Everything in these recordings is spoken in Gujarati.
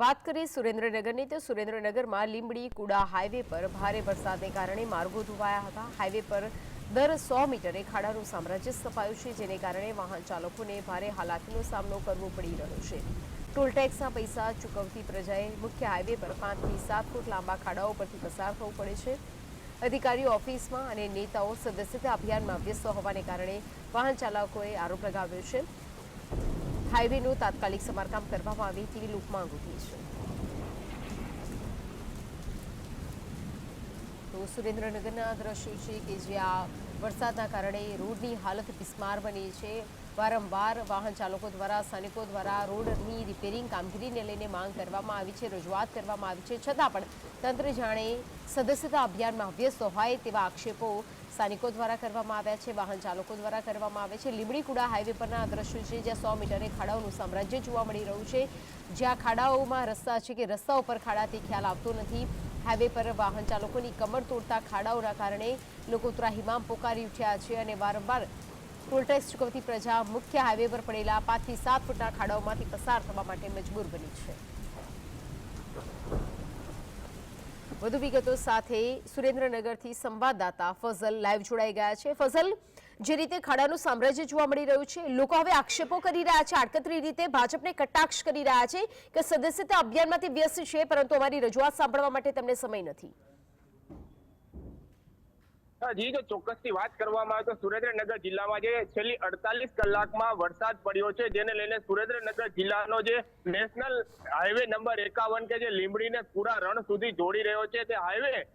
વાત કરીએ સુરેન્દ્રનગરની, તો સુરેન્દ્રનગરમાં લીંબડી કુડા હાઈવે પર ભારે વરસાદને કારણે માર્ગો ધોવાયા હતા. હાઈવે પર દર સો મીટરે ખાડાનું સામ્રાજ્ય સ્થપાયું છે, જેને કારણે વાહન ચાલકોને ભારે હાલાકીનો સામનો કરવો પડી રહ્યો છે. ટોલટેક્સના પૈસા ચૂકવતી પ્રજાએ મુખ્ય હાઈવે પર પાંચથી સાત ફૂટ લાંબા ખાડાઓ પરથી પસાર થવું પડે છે. અધિકારીઓ ઓફિસમાં અને નેતાઓ સદસ્યતા અભિયાનમાં વ્યસ્ત હોવાને કારણે વાહન ચાલકોએ આરોપ લગાવ્યો છે. હાઈવેનું તાત્કાલિક સમારકામ કરવામાં આવે તેવી લૂપમાં ઉઠી છે. સુરેન્દ્રનગરના દ્રશ્યો છે કે જ્યાં વરસાદના કારણે રોડની હાલત બિસ્માર બની છે. વારંવાર વાહન ચાલકો દ્વારા, સ્થાનિકો દ્વારા રોડની રિપેરિંગ કામગીરીને લઈને માંગ કરવામાં આવી છે, રજૂઆત કરવામાં આવી છે. છતાં પણ તંત્ર જાણે સદસ્યતા અભિયાનમાં વ્યસ્ત હોય તેવા આક્ષેપો સ્થાનિકો દ્વારા કરવામાં આવ્યા છે, વાહન ચાલકો દ્વારા કરવામાં આવે છે. લીમડીકુડા હાઈવે પરના દ્રશ્યો છે, જ્યાં સો મીટરે ખાડાઓનું સામ્રાજ્ય જોવા મળી રહ્યું છે. જ્યાં ખાડાઓમાં રસ્તા છે કે રસ્તા ઉપર ખાડાથી ખ્યાલ આવતો નથી. હાઈવે પર વાહન ચાલકોની કમર તોડતા ખાડાઓના કારણે લોકો ત્રાહિમામ પોકારી ઉઠ્યા છે અને વારંવાર ટોલ ટેક્સ ચૂકવતી પ્રજા મુખ્ય હાઈવે પર પડેલા પાંચથી સાત ફૂટના ખાડાઓમાંથી પસાર થવા માટે મજબૂર બની છે. વધુ વિગતો સાથે સુરેન્દ્રનગરથી સંવાદદાતા ફઝલ લાઈવ જોડાઈ ગયા છે. ફઝલ જે રીતે ખાડાનું સામ્રાજ્ય જોવા મળી રહ્યું છે, લોકો હવે આક્ષેપો કરી રહ્યા છે, આડકતરી રીતે ભાજપને કટાક્ષ કરી રહ્યા છે કે સદસ્યતા અભિયાનમાંથી વ્યસ્ત છે, પરંતુ અમારી રજૂઆત સાંભળવા માટે તેમને સમય નથી. જી, જો ચોક્કસથી વાત કરવામાં આવે તો સુરેન્દ્રનગર જિલ્લામાં જે છેલ્લી અડતાલીસ કલાકમાં વરસાદ પડ્યો છે, જેને લઈને સુરેન્દ્રનગર જિલ્લાનો જે નેશનલ હાઈવે નંબર એકાવન કે જે લીંબડીને પૂરા રણ સુધી જોડી રહ્યો છે, તે હાઈવે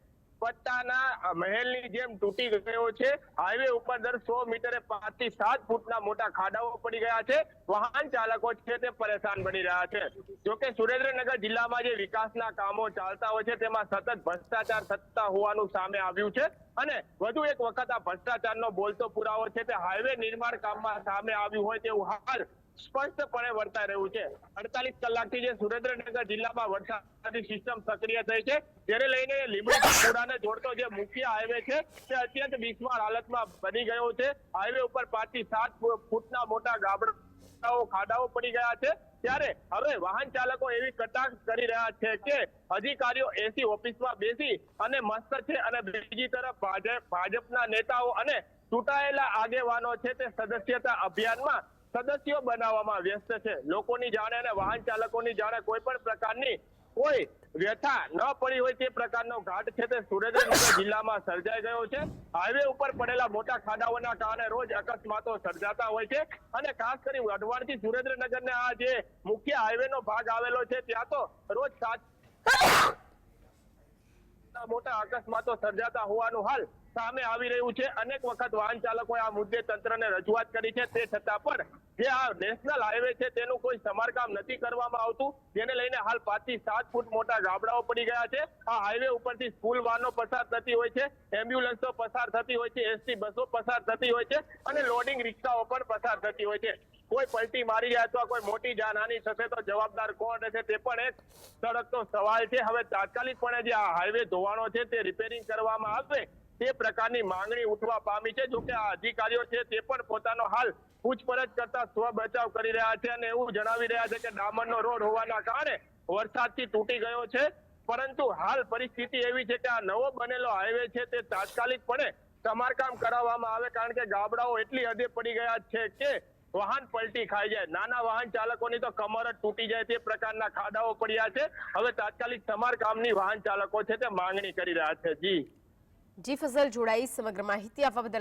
પટ્ટાના મહેલની જેમ તૂટી ગયો છે. હાઈવે ઉપર દર સો મીટરે પાંચથી સાત ફૂટના મોટા ખાડાઓ પડી ગયા છે. વાહન ચાલકો છે તે પરેશાન બની રહ્યા છે. જોકે સુરેન્દ્રનગર જિલ્લામાં જે વિકાસના કામો ચાલતા હોય છે, તેમાં સતત ભ્રષ્ટાચાર થતા હોવાનું સામે આવ્યું છે. અને વધુ એક વખત આ ભ્રષ્ટાચારનો બોલતો પુરાવો છે તે હાઈવે નિર્માણ કામમાં સામે આવ્યું હોય તેવું હાલ સ્પષ્ટપણે વર્તાઈ રહ્યું છે. અડતાલીસ કલાકથી જે સુરેન્દ્રનગર જિલ્લામાં વરસાદની સિસ્ટમ સક્રિય થઈ છે, જેને લઈને લીંબડી પુરાને જોડતો જે મુખ્ય હાઈવે છે, તે અત્યંત બિસ્માર હાલતમાં બની ગયો છે. હાઈવે ઉપર પાંચથી સાત ફૂટના મોટા ગાબડાઓ, ખાડાઓ પડી ગયા છે. ત્યારે હવે વાહન ચાલકો એવી કટાક્ષ કરી રહ્યા છે કે અધિકારીઓ એસી ઓફિસમાં બેસી અને મસ્ત છે અને બીજી તરફ ભાજપના નેતાઓ અને ચૂંટાયેલા આગેવાનો છે તે સદસ્યતા અભિયાનમાં સદસ્યો બનાવવામાં વ્યસ્ત છે. લોકોની જાણે અને વાહન ચાલકોની જાણે કોઈ પણ પ્રકારની કોઈ વ્યથા ન પડી હોય તે પ્રકારનો ઘાટ છે તે સુરેન્દ્રનગર જિલ્લામાં સર્જાઈ ગયો છે. હાઈવે ઉપર પડેલા મોટા ખાડાઓના કારણે રોજ અકસ્માતો સર્જાતા હોય છે અને ખાસ કરી વઢવાણથી સુરેન્દ્રનગરને આ જે મુખ્ય હાઈવેનો ભાગ આવેલો છે, ત્યાં તો રોજ સાત મોટા અકસ્માતો સર્જાતા હોવાનું હાલ સામે આવી રહ્યું છે. અનેક વખત વાહન ચાલકોએ આ મુદ્દે તંત્રને રજૂઆત કરી છે. તે છતાં પણ જે આ નેશનલ હાઈવે છે તેનું કોઈ સમારકામ નથી કરવામાં આવતું. જેને લઈને હાલ પાંચથી સાત ફૂટ મોટા ગાબડાઓ પડી ગયા છે. આ હાઈવે ઉપરથી સ્કૂલ વાહનો પસાર થતી હોય છે. એમ્બ્યુલન્સો પસાર થતી હોય છે. એસટી બસો પસાર થતી હોય છે. અને લોડિંગ રિક્ષાઓ પણ પસાર થતી હોય છે. કોઈ પલટી મારી જાય અથવા કોઈ મોટી જાનહાની થશે તો જવાબદાર કોણ રહેશે તે પણ એક સડકનો સવાલ છે. હવે તાત્કાલિકપણે જે આ હાઈવે ધોવાણો છે તે રિપેરિંગ કરવામાં આવશે તે પ્રકારની માંગણી ઉઠવા પામી છે. જોકે આ અધિકારીઓ છે તે પણ પોતાનો હાલ પૂછપરછ કરતા સ્વ બચાવ કરી રહ્યા છે અને એવું જણાવી રહ્યા છે કે ડામરનો રોડ હોવાના કારણે વરસાદથી તૂટી ગયો છે. પરંતુ હાલ પરિસ્થિતિ એવી છે કે આ નવો બનેલો હાઈવે છે તે તાત્કાલિકપણે સમારકામ કરાવવામાં આવે કારણ કે ગાબડાઓ એટલી હદે પડી ગયા છે કે વાહન પલટી ખાઈ જાય. નાના વાહન ચાલકોની તો કમર જ તૂટી જાય તે પ્રકારના ખાડાઓ પડ્યા છે. હવે તાત્કાલિક સમારકામની વાહન ચાલકો છે તે માંગણી કરી રહ્યા છે. જી. જી ફસલ જોડાઈ. સમગ્ર માહિતી આપવા બદલ